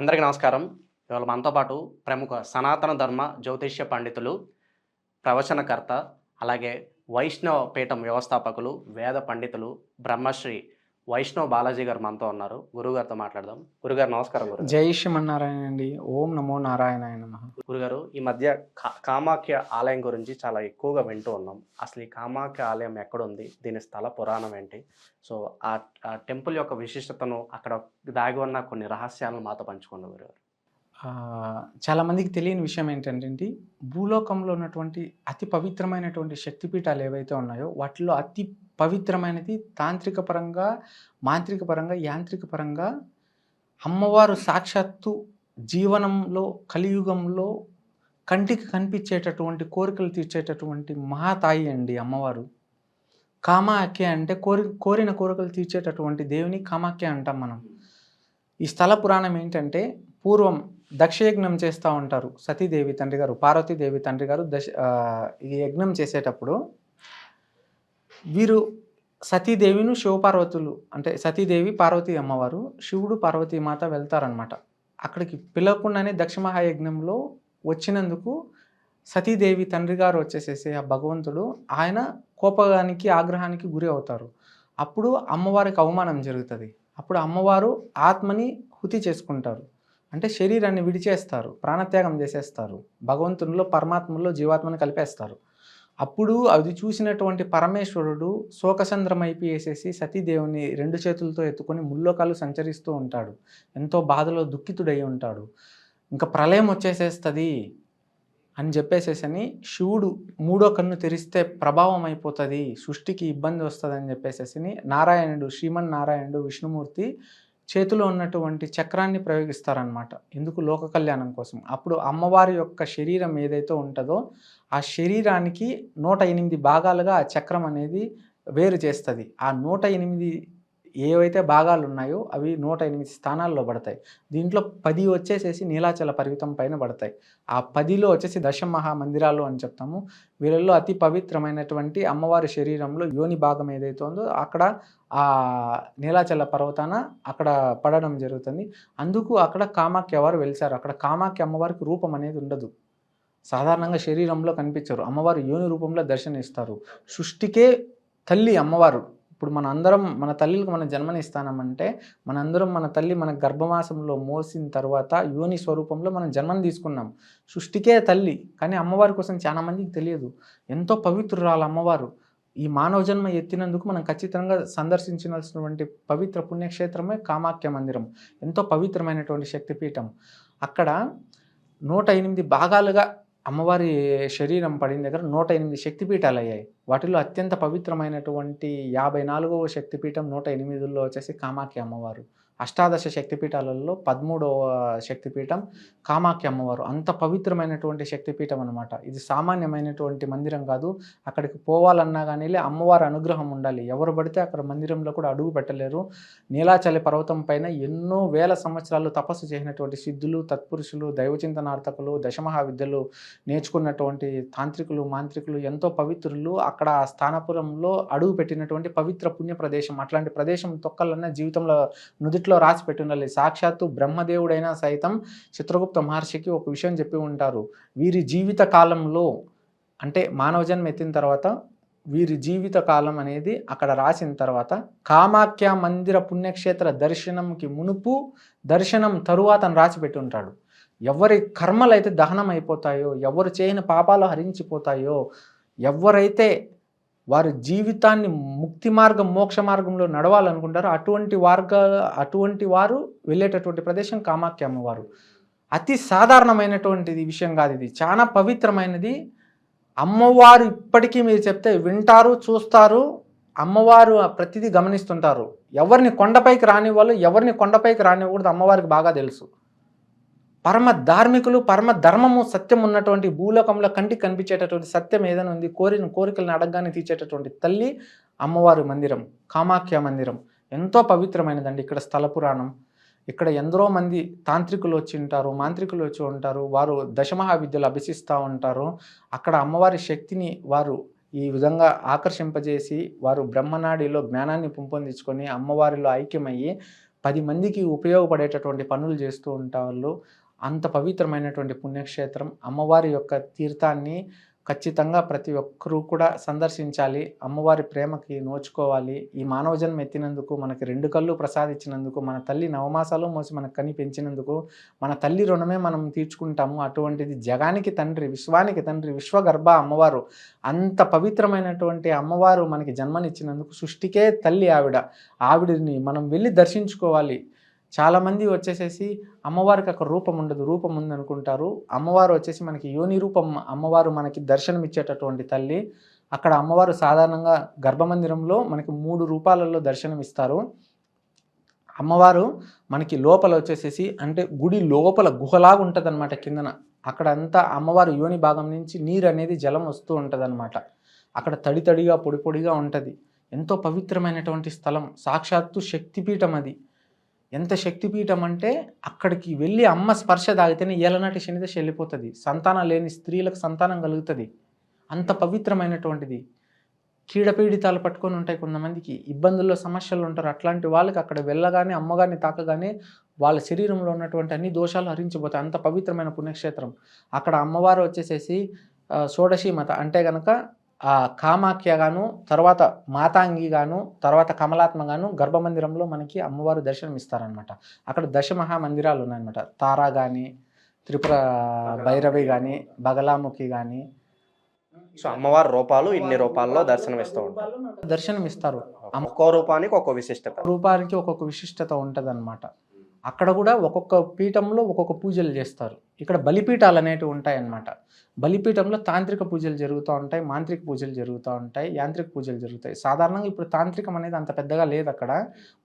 అందరికీ నమస్కారం. ఇవాళ మనతో పాటు ప్రముఖ సనాతన ధర్మ జ్యోతిష్య పండితులు ప్రవచనకర్త అలాగే వైష్ణవ పీఠం వ్యవస్థాపకులు వేద పండితులు బ్రహ్మశ్రీ వైష్ణవ్ బాలాజీ గారు మనతో ఉన్నారు. గురుగారితో మాట్లాడదాం. గురుగారు నమస్కారం గురు. జై శ్రీమన్నారాయణ అండి. ఓం నమో నారాయణాయ నమ. గురుగారు ఈ మధ్య కా- కామాఖ్య ఆలయం గురించి చాలా ఎక్కువగా వింటూ ఉన్నాం. అసలు ఈ కామాఖ్య ఆలయం ఎక్కడుంది? దీని స్థల పురాణం ఏంటి? సో ఆ టెంపుల్ యొక్క విశిష్టతను అక్కడ దాగి ఉన్న కొన్ని రహస్యాలను మాతో పంచుకున్నారు గురుగారు ఆ, చాలా మందికి తెలియని విషయం ఏంటంటే భూలోకంలో ఉన్నటువంటి అతి పవిత్రమైనటువంటి శక్తిపీఠాలు ఏవైతే ఉన్నాయో వాటిలో అతి పవిత్రమైనది తాంత్రిక పరంగా మాంత్రిక పరంగా యాంత్రిక పరంగా అమ్మవారు సాక్షాత్తు జీవనంలో కలియుగంలో కంటికి కనిపించేటటువంటి కోరికలు తీర్చేటటువంటి మహాతాయి అండి అమ్మవారు. కామాఖ్య అంటే కోరి కోరిన కోరికలు తీర్చేటటువంటి దేవుని కామాఖ్య అంటాం మనం. ఈ స్థల పురాణం ఏంటంటే పూర్వం దక్షయజ్ఞం చేస్తూ ఉంటారు సతీదేవి తండ్రి గారు పార్వతీదేవి తండ్రి గారు దశ ఈ యజ్ఞం చేసేటప్పుడు వీరు సతీదేవిను శివపార్వతులు అంటే సతీదేవి పార్వతీ అమ్మవారు శివుడు పార్వతీ మాత వెళ్తారనమాట అక్కడికి పిలవకుండానే దక్ష మహాయజ్ఞంలో వచ్చినందుకు సతీదేవి తండ్రి గారు వచ్చేసేసి ఆ భగవంతుడు ఆయన కోపగానికి ఆగ్రహానికి గురి అవుతారు. అప్పుడు అమ్మవారికి అవమానం జరుగుతుంది. అప్పుడు అమ్మవారు ఆత్మని హుతి చేసుకుంటారు. అంటే శరీరాన్ని విడిచేస్తారు ప్రాణత్యాగం చేసేస్తారు. భగవంతునిలో పరమాత్మలో జీవాత్మని కలిపేస్తారు. అప్పుడు అది చూసినటువంటి పరమేశ్వరుడు శోకచంద్రమైపోయేసేసి సతీదేవుని రెండు చేతులతో ఎత్తుకొని ముల్లోకాలు సంచరిస్తూ ఉంటాడు. ఎంతో బాధలో దుఃఖితుడై ఉంటాడు. ఇంకా ప్రళయం వచ్చేసేస్తుంది అని చెప్పేసేసని శివుడు మూడో కన్ను తెరిస్తే ప్రభావం అయిపోతుంది సృష్టికి ఇబ్బంది వస్తుంది అని చెప్పేసేసి నారాయణుడు శ్రీమన్ నారాయణుడు విష్ణుమూర్తి చేతిలో ఉన్నటువంటి చక్రాన్ని ప్రయోగిస్తారనమాట ఎందుకు? లోక కళ్యాణం కోసం. అప్పుడు అమ్మవారి యొక్క శరీరం ఏదైతే ఉంటుందో ఆ శరీరానికి నూట ఎనిమిది భాగాలుగా ఆ చక్రం అనేది వేరు చేస్తుంది. ఆ నూట ఎనిమిది ఏవైతే భాగాలు ఉన్నాయో అవి నూట ఎనిమిది స్థానాల్లో పడతాయి. దీంట్లో పది వచ్చేసేసి నీలాచల పర్వతం పైన పడతాయి. ఆ పదిలో వచ్చేసి దశ మహామందిరాలు అని చెప్తాము. వీళ్ళల్లో అతి పవిత్రమైనటువంటి అమ్మవారి శరీరంలో యోని భాగం ఏదైతే ఉందో అక్కడ ఆ నీలాచల పర్వతాన అక్కడ పడడం జరుగుతుంది. అందుకు అక్కడ కామాఖ్య వారు వెలిసారు. అక్కడ కామాఖ్య అమ్మవారికి రూపం అనేది ఉండదు. సాధారణంగా శరీరంలో కనిపించరు. అమ్మవారు యోని రూపంలో దర్శనమిస్తారు. సృష్టికే తల్లి అమ్మవారు. ఇప్పుడు మన అందరం మన తల్లికి మన జన్మనిస్తానమంటే మనందరం మన తల్లి మన గర్భమాసంలో మోసిన తర్వాత యోని స్వరూపంలో మనం జన్మని తీసుకున్నాం. సృష్టికే తల్లి కానీ అమ్మవారి కోసం చాలా మందికి తెలియదు. ఎంతో పవిత్రురాలు అమ్మవారు. ఈ మానవ జన్మ ఎత్తినందుకు మనం ఖచ్చితంగా సందర్శించాల్సినటువంటి పవిత్ర పుణ్యక్షేత్రమే కామాఖ్య మందిరం. ఎంతో పవిత్రమైనటువంటి శక్తిపీఠం. అక్కడ నూట ఎనిమిది భాగాలుగా అమ్మవారి శరీరం పడిన దగ్గర నూట ఎనిమిది శక్తిపీఠాలు అయ్యాయి. వాటిలో అత్యంత పవిత్రమైనటువంటి యాభై నాలుగవ శక్తిపీఠం నూట ఎనిమిదిలో వచ్చేసి కామాఖ్య అమ్మవారు. అష్టాదశ శక్తిపీఠాలలో పదమూడవ శక్తిపీఠం కామాఖ్య అమ్మవారు. అంత పవిత్రమైనటువంటి శక్తిపీఠం అనమాట ఇది సామాన్యమైనటువంటి మందిరం కాదు. అక్కడికి పోవాలన్నా కానీ అమ్మవారి అనుగ్రహం ఉండాలి. ఎవరు పడితే అక్కడ మందిరంలో కూడా అడుగు పెట్టలేరు. నీలాచలి పర్వతం పైన ఎన్నో వేల సంవత్సరాలు తపస్సు చేసినటువంటి సిద్ధులు తత్పురుషులు దైవచింతనార్థకులు దశమహావిద్యలు నేర్చుకున్నటువంటి తాంత్రికులు మాంత్రికులు ఎంతో పవిత్రులు అక్కడ స్థానపురంలో అడుగు పెట్టినటువంటి పవిత్ర పుణ్య ప్రదేశం అట్లాంటి ప్రదేశం తొక్కలన్నా జీవితంలో నుదిట్లో రాసి పెట్టి ఉండాలి సాక్షాత్తు బ్రహ్మదేవుడైనా సైతం చిత్రగుప్త మహర్షికి ఒక విషయం చెప్పి ఉంటారు. వీరి జీవిత కాలంలో అంటే మానవ జన్మ ఎత్తిన తర్వాత వీరి జీవిత కాలం అనేది అక్కడ రాసిన తర్వాత కామాఖ్య మందిర పుణ్యక్షేత్ర దర్శనంకి మునుపు దర్శనం తరువాత రాసి పెట్టి ఉంటాడు. ఎవరి కర్మలు అయితే దహనం అయిపోతాయో ఎవరు చేయని పాపాలు హరించిపోతాయో ఎవరైతే వారి జీవితాన్ని ముక్తి మార్గం మోక్ష మార్గంలో నడవాలనుకుంటారు అటువంటి వార్గ అటువంటి వారు వెళ్ళేటటువంటి ప్రదేశం కామాఖ్య అమ్మవారు. అతి సాధారణమైనటువంటిది విషయం కాదు ఇది. చాలా పవిత్రమైనది. అమ్మవారు ఇప్పటికీ మీరు చెప్తే వింటారు చూస్తారు అమ్మవారు ప్రతిదీ గమనిస్తుంటారు. ఎవరిని కొండపైకి రానివ్వాలో ఎవరిని కొండపైకి రానివ్వకూడదు అమ్మవారికి బాగా తెలుసు. పరమ ధార్మికులు పరమ ధర్మము సత్యం ఉన్నటువంటి భూలోకంలో కంటికి కనిపించేటటువంటి సత్యం ఏదైనా ఉంది కోరిన కోరికలను అడగగానే తీర్చేటటువంటి తల్లి అమ్మవారి మందిరం కామాఖ్య మందిరం. ఎంతో పవిత్రమైనదండి ఇక్కడ స్థల పురాణం. ఇక్కడ ఎందరో మంది తాంత్రికులు వచ్చి ఉంటారు మాంత్రికులు వచ్చి ఉంటారు వారు దశమహావిద్యలు అభ్యసిస్తూ ఉంటారు. అక్కడ అమ్మవారి శక్తిని వారు ఈ విధంగా ఆకర్షింపజేసి వారు బ్రహ్మనాడిలో జ్ఞానాన్ని పెంపొందించుకొని అమ్మవారిలో ఐక్యమయ్యి పది మందికి ఉపయోగపడేటటువంటి పనులు చేస్తూ ఉంటారు. అంత పవిత్రమైనటువంటి పుణ్యక్షేత్రం. అమ్మవారి యొక్క తీర్థాన్ని ఖచ్చితంగా ప్రతి ఒక్కరూ కూడా సందర్శించాలి. అమ్మవారి ప్రేమకి నోచుకోవాలి. ఈ మానవ జన్మ ఎత్తినందుకు మనకి రెండు కళ్ళు ప్రసాదించినందుకు మన తల్లి నవమాసాలు మోసి మనకు కని పెంచినందుకు మన తల్లి రుణమే మనం తీర్చుకుంటాము. అటువంటిది జగానికి తండ్రి విశ్వానికి తండ్రి విశ్వగర్భ అమ్మవారు. అంత పవిత్రమైనటువంటి అమ్మవారు మనకి జన్మనిచ్చినందుకు సృష్టికే తల్లి ఆవిడ. ఆవిడని మనం వెళ్ళి దర్శించుకోవాలి. చాలామంది వచ్చేసేసి అమ్మవారికి అక్కడ రూపం ఉండదు రూపం ఉంది అనుకుంటారు అమ్మవారు వచ్చేసి మనకి యోని రూపం అమ్మవారు మనకి దర్శనం ఇచ్చేటటువంటి తల్లి. అక్కడ అమ్మవారు సాధారణంగా గర్భమందిరంలో మనకి మూడు రూపాలలో దర్శనం ఇస్తారు అమ్మవారు మనకి లోపల వచ్చేసేసి అంటే గుడి లోపల గుహలాగా ఉంటుంది అనమాట కిందన. అక్కడంతా అమ్మవారు యోని భాగం నుంచి నీరు అనేది జలం వస్తూ ఉంటుంది అక్కడ తడి తడిగా పొడి పొడిగా ఉంటుంది. ఎంతో పవిత్రమైనటువంటి స్థలం సాక్షాత్తు శక్తిపీఠం అది. ఎంత శక్తిపీఠం అంటే అక్కడికి వెళ్ళి అమ్మ స్పర్శ తాగితేనే ఏలనాటి శనిదశ వెళ్ళిపోతుంది సంతానం లేని స్త్రీలకు సంతానం కలుగుతుంది. అంత పవిత్రమైనటువంటిది. కీడపీడితాలు పట్టుకొని ఉంటాయి కొంతమందికి. ఇబ్బందుల్లో సమస్యలు ఉంటారు. అట్లాంటి వాళ్ళకి అక్కడ వెళ్ళగానే అమ్మగారిని తాకగానే వాళ్ళ శరీరంలో ఉన్నటువంటి అన్ని దోషాలు హరించిపోతాయి. అంత పవిత్రమైన పుణ్యక్షేత్రం. అక్కడ అమ్మవారు వచ్చేసేసి షోడశీ మత అంటే కనుక ఆ కామాఖ్య గాను తర్వాత మాతాంగి గాను తర్వాత కమలాత్మ గాను గర్భమందిరంలో మనకి అమ్మవారు దర్శనం ఇస్తారనమాట అక్కడ దశ మహామందిరాలు ఉన్నాయన్నమాట తారా కానీ త్రిపుర భైరవి కానీ బగలాముఖి కానీ సో అమ్మవారి రూపాలు ఇన్ని రూపాల్లో దర్శనం ఇస్తూ ఉంటారు. దర్శనం ఇస్తారు ఒక్కో రూపానికి ఒక్కో విశిష్టత. రూపానికి ఒక్కొక్క విశిష్టత ఉంటుంది అక్కడ కూడా ఒక్కొక్క పీఠంలో ఒక్కొక్క పూజలు చేస్తారు. ఇక్కడ బలిపీఠాలు అనేటివి ఉంటాయన్నమాట. బలిపీఠంలో తాంత్రిక పూజలు జరుగుతూ ఉంటాయి మాంత్రిక పూజలు జరుగుతూ ఉంటాయి యాంత్రిక పూజలు జరుగుతాయి. సాధారణంగా ఇప్పుడు తాంత్రికం అనేది అంత పెద్దగా లేదు అక్కడ.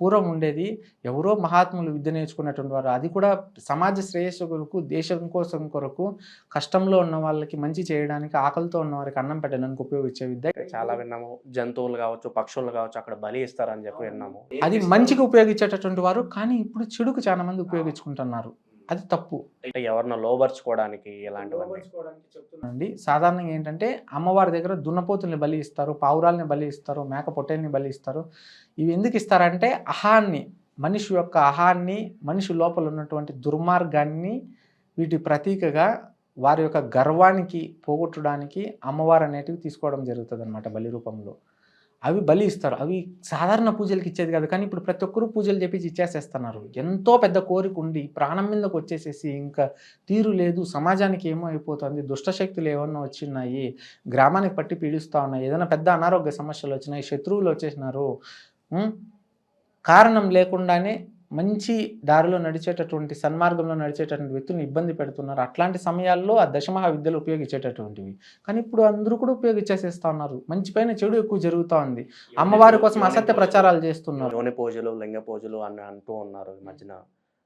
పూర్వం ఉండేది ఎవరో మహాత్ములు విద్య నేర్చుకున్నటువంటి వారు. అది కూడా సమాజ శ్రేయస్సు కొరకు దేశం కోసం కొరకు కష్టంలో ఉన్న వాళ్ళకి మంచి చేయడానికి ఆకలితో ఉన్న వారికి అన్నం పెట్టడానికి ఉపయోగించే విద్య. చాలా విన్నాము. జంతువులు కావచ్చు పక్షులు కావచ్చు అక్కడ బలి ఇస్తారని చెప్పి విన్నాము. అది మంచిగా ఉపయోగించేటటువంటి వారు కానీ ఇప్పుడు చెడుకు చాలా మంది ఉపయోగించుకుంటున్నారు. అది తప్పు. అంటే ఎవరినో లోబర్చుకోవడానికి ఇలాంటివన్నీ. అండి సాధారణంగా ఏంటంటే అమ్మవారి దగ్గర దున్నపోతుల్ని బలి ఇస్తారు పావురాల్ని బలి ఇస్తారు మేక పొట్టేల్ని బలి ఇస్తారు. ఇవి ఎందుకు ఇస్తారంటే అహాన్ని మనిషి యొక్క అహాన్ని మనిషి లోపల ఉన్నటువంటి దుర్మార్గాన్ని వీటి ప్రతీకగా వారి యొక్క గర్వానికి పోగొట్టడానికి అమ్మవారు అనేటివి తీసుకోవడం జరుగుతుంది అనమాట బలి రూపంలో. అవి బలి ఇస్తారు అవి సాధారణ పూజలకి ఇచ్చేది కాదు. కానీ ఇప్పుడు ప్రతి ఒక్కరు పూజలు చెప్పి ఇచ్చేసేస్తున్నారు. ఎంతో పెద్ద కోరిక ఉండి ప్రాణం మీదకి వచ్చేసేసి ఇంకా తీరు లేదు. సమాజానికి ఏమో అయిపోతుంది. దుష్టశక్తులు ఏమన్నా వచ్చినాయి. గ్రామానికి పట్టి పీడిస్తూ ఉన్నాయి. ఏదైనా పెద్ద అనారోగ్య సమస్యలు వచ్చినాయి. శత్రువులు వచ్చేసినారు. కారణం లేకుండానే మంచి దారిలో నడిచేటటువంటి సన్మార్గంలో నడిచేటటువంటి వ్యక్తులను ఇబ్బంది పెడుతున్నారు. అట్లాంటి సమయాల్లో ఆ దశమహా విద్యలు ఉపయోగించేటటువంటివి. కానీ ఇప్పుడు అందరూ కూడా ఉపయోగించేసేస్తా ఉన్నారు. మంచి పైన చెడు ఎక్కువ జరుగుతూ ఉంది. అమ్మవారి కోసం అసత్య ప్రచారాలు చేస్తున్నారు. పూజలు లింగ పూజలు అని అంటూ ఉన్నారు ఈ మధ్యన.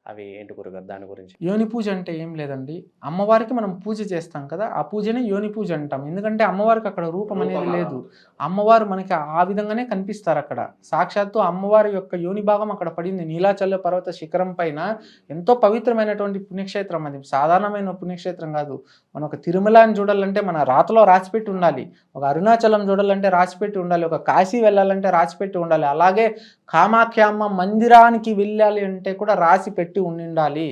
అవి ఏంటి గురుగారు? దాని గురించి. యోని పూజ అంటే ఏం లేదండి. అమ్మవారికి మనం పూజ చేస్తాం కదా ఆ పూజనే యోని పూజ అంటాం. ఎందుకంటే అమ్మవారికి అక్కడ రూపం అనేది లేదు. అమ్మవారు మనకి ఆ విధంగానే కనిపిస్తారు అక్కడ. సాక్షాత్తు అమ్మవారి యొక్క యోని భాగం అక్కడ పడింది. నీలాచల పర్వత శిఖరం పైన ఎంతో పవిత్రమైనటువంటి పుణ్యక్షేత్రం అది. సాధారణమైన పుణ్యక్షేత్రం కాదు. మనం ఒక తిరుమలని చూడాలంటే మన రాతలో రాసిపెట్టి ఉండాలి. ఒక అరుణాచలం చూడాలంటే రాసిపెట్టి ఉండాలి. ఒక కాశీ వెళ్ళాలంటే రాసిపెట్టి ఉండాలి. అలాగే కామాఖ్యమ్మ మందిరానికి వెళ్ళాలి అంటే కూడా రాసి పెట్టి ఉండాలి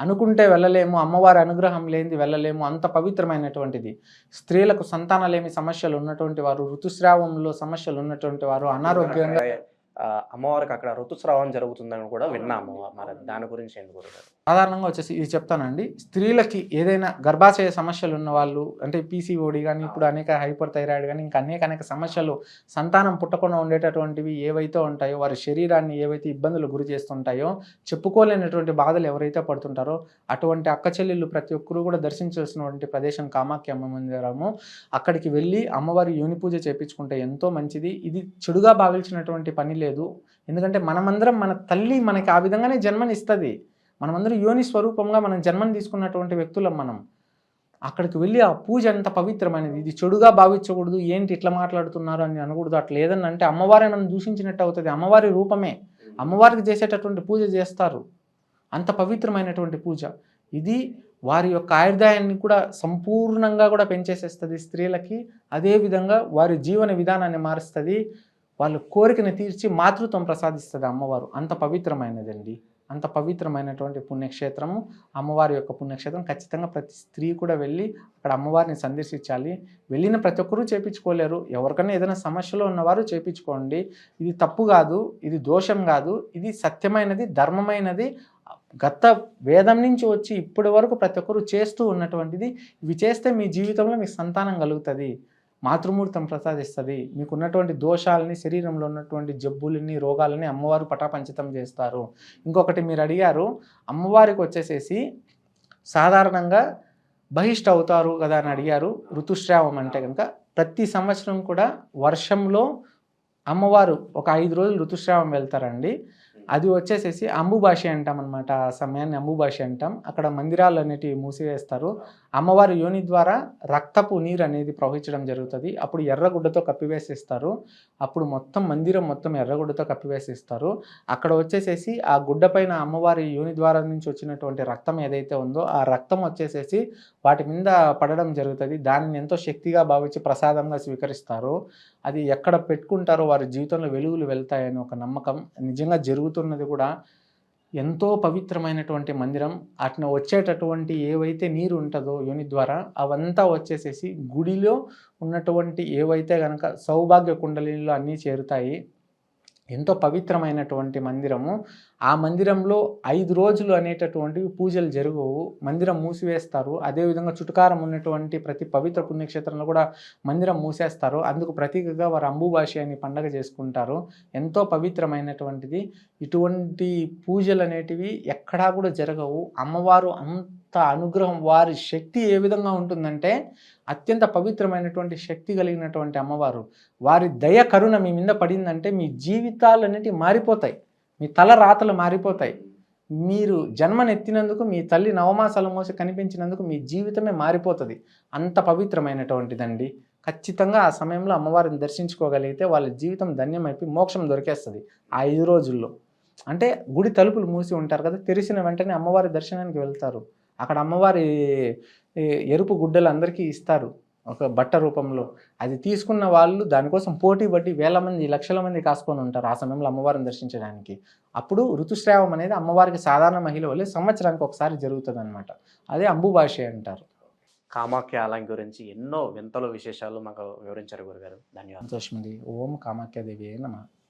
అనుకుంటే వెళ్ళలేము అమ్మవారి అనుగ్రహం లేనిది వెళ్ళలేము అంత పవిత్రమైనటువంటిది. స్త్రీలకు సంతానలేమి సమస్యలు ఉన్నటువంటి వారు ఋతుస్రావంలో సమస్యలు ఉన్నటువంటి వారు అనారోగ్యంగా అమ్మవారికి అక్కడ ఋతుస్రావం జరుగుతుందని కూడా విన్నాము. మరి దాని గురించి ఏంటి గురుగారు సాధారణంగా వచ్చేసి ఇది చెప్తానండి. స్త్రీలకి ఏదైనా గర్భాశయ సమస్యలు ఉన్న వాళ్ళు అంటే పీసీఓడి కానీ ఇప్పుడు అనేక హైపర్ థైరాయిడ్ కానీ ఇంకా అనేక అనేక సమస్యలు సంతానం పుట్టకుండా ఉండేటటువంటివి ఏవైతే ఉంటాయో వారి శరీరాన్ని ఏవైతే ఇబ్బందులు గురి చేస్తుంటాయో చెప్పుకోలేనటువంటి బాధలు ఎవరైతే పడుతుంటారో అటువంటి అక్క చెల్లెళ్ళు ప్రతి ఒక్కరూ కూడా దర్శించాల్సినటువంటి ప్రదేశం కామాఖ్య అమ్మ మందిరము అక్కడికి వెళ్ళి అమ్మవారి యోని పూజ చేపించుకుంటే ఎంతో మంచిది. ఇది చెడుగా భావించినటువంటి పని లేదు. ఎందుకంటే మనమందరం మన తల్లి మనకి ఆ విధంగానే జన్మనిస్తుంది. మనమందరం యోని స్వరూపంగా మనం జన్మను తీసుకున్నటువంటి వ్యక్తులం మనం. అక్కడికి వెళ్ళి ఆ పూజ అంత పవిత్రమైనది. ఇది చెడుగా భావించకూడదు. ఏంటి ఇట్లా మాట్లాడుతున్నారు అని అనకూడదు. అట్లా ఏదన్నా అంటే అమ్మవారి నన్ను దూషించినట్టు అవుతుంది. అమ్మవారి రూపమే. అమ్మవారికి చేసేటటువంటి పూజ చేస్తారు. అంత పవిత్రమైనటువంటి పూజ. ఇది వారి యొక్క ఆయుర్దాయాన్ని కూడా సంపూర్ణంగా కూడా పెంచేసేస్తుంది స్త్రీలకి. అదేవిధంగా వారి జీవన విధానాన్ని మారుస్తుంది. వాళ్ళ కోరికను తీర్చి మాతృత్వం ప్రసాదిస్తుంది అమ్మవారు. అంత పవిత్రమైనదండి. అంత పవిత్రమైనటువంటి పుణ్యక్షేత్రము. అమ్మవారి యొక్క పుణ్యక్షేత్రం. ఖచ్చితంగా ప్రతి స్త్రీ కూడా వెళ్ళి అక్కడ అమ్మవారిని సందర్శించాలి. వెళ్ళిన ప్రతి ఒక్కరూ చేపించుకోలేరు. ఎవరికైనా ఏదైనా సమస్యలో ఉన్నవారు చేపించుకోండి. ఇది తప్పు కాదు. ఇది దోషం కాదు. ఇది సత్యమైనది ధర్మమైనది. గత వేదం నుంచి వచ్చి ఇప్పటి వరకు ప్రతి ఒక్కరు చేస్తూ ఉన్నటువంటిది. ఇవి చేస్తే మీ జీవితంలో మీకు సంతానం కలుగుతుంది. మాతృమూర్తం ప్రసాదిస్తుంది. మీకు ఉన్నటువంటి దోషాలని శరీరంలో ఉన్నటువంటి జబ్బులని రోగాలని అమ్మవారు పటాపంచితం చేస్తారు. ఇంకొకటి మీరు అడిగారు అమ్మవారికి వచ్చేసేసి సాధారణంగా బహిష్ట అవుతారు కదా అని అడిగారు ఋతుస్రావం అంటే కనుక ప్రతి సంవత్సరం కూడా వర్షంలో అమ్మవారు ఒక ఐదు రోజులు ఋతుస్రావం వెళ్తారండి. అది వచ్చేసేసి అంబుభాషి అంటాం అనమాట ఆ సమయాన్ని అంబుభాషి అంటాం. అక్కడ మందిరాలు అనేటివి మూసివేస్తారు. అమ్మవారి యోని ద్వారా రక్తపు నీరు అనేది ప్రవహించడం జరుగుతుంది. అప్పుడు ఎర్రగుడ్డతో కప్పివేసేస్తారు. అప్పుడు మొత్తం మందిరం మొత్తం ఎర్రగుడ్డతో కప్పివేసేస్తారు. అక్కడ వచ్చేసేసి ఆ గుడ్డ పైన అమ్మవారి యోని ద్వారా నుంచి వచ్చినటువంటి రక్తం ఏదైతే ఉందో ఆ రక్తం వచ్చేసేసి వాటి మీద పడడం జరుగుతుంది. దానిని ఎంతో శక్తిగా భావించి ప్రసాదంగా స్వీకరిస్తారు. అది ఎక్కడ పెట్టుకుంటారో వారి జీవితంలో వెలుగులు వెళ్తాయని ఒక నమ్మకం నిజంగా జరుగుతున్నది కూడా ఎంతో పవిత్రమైనటువంటి మందిరం. అట్న వచ్చేటటువంటి ఏవైతే నీరు ఉంటుందో యోని ద్వారా అవంతా వచ్చేసేసి గుడిలో ఉన్నటువంటి ఏవైతే కనుక సౌభాగ్య కుండలిలో అన్నీ చేరుతాయి. ఎంతో పవిత్రమైనటువంటి మందిరము. ఆ మందిరంలో ఐదు రోజులు అనేటటువంటివి పూజలు జరగవు. మందిరం మూసివేస్తారు. అదేవిధంగా చుట్టుకారం ఉన్నటువంటి ప్రతి పవిత్ర పుణ్యక్షేత్రంలో కూడా మందిరం మూసేస్తారు. అందుకు ప్రతీకగా వారు అంబుభాషి అని పండగ చేసుకుంటారు. ఎంతో పవిత్రమైనటువంటిది. ఇటువంటి పూజలు అనేటివి ఎక్కడా కూడా జరగవు. అమ్మవారు అంత అనుగ్రహం వారి శక్తి ఏ విధంగా ఉంటుందంటే అత్యంత పవిత్రమైనటువంటి శక్తి కలిగినటువంటి అమ్మవారు. వారి దయ కరుణ మీ మీద పడిందంటే మీ జీవితాలు అనేటివి మారిపోతాయి. మీ తల రాతలు మారిపోతాయి. మీరు జన్మనెత్తినందుకు మీ తల్లి నవమాసాల మోసి కనిపించినందుకు మీ జీవితమే మారిపోతుంది. అంత పవిత్రమైనటువంటిదండి. ఖచ్చితంగా ఆ సమయంలో అమ్మవారిని దర్శించుకోగలిగితే వాళ్ళ జీవితం ధన్యమైపోయి మోక్షం దొరికేస్తుంది ఆ ఐదు రోజుల్లో. అంటే గుడి తలుపులు మూసి ఉంటారు కదా తెరిచిన వెంటనే అమ్మవారి దర్శనానికి వెళ్తారు. అక్కడ అమ్మవారి ఎరుపు గుడ్డలు అందరికీ ఇస్తారు. ఒక బట్ట రూపంలో. అది తీసుకున్న వాళ్ళు దానికోసం పోటీ పడి వేల మంది లక్షల మంది కాసుకొని ఉంటారు ఆ సమయంలో అమ్మవారిని దర్శించడానికి. అప్పుడు ఋతుస్రావం అనేది అమ్మవారికి సాధారణ మహిళ వల్ల సంవత్సరానికి ఒకసారి జరుగుతుంది అనమాట అదే అంబుభాష అంటారు. కామాఖ్య ఆలయం గురించి ఎన్నో వింతలు విశేషాలు మాకు వివరించారు గురుగారు. ధన్యవాదాలు. సంతోషం ఓం కామాఖ్యాదేవి నమ.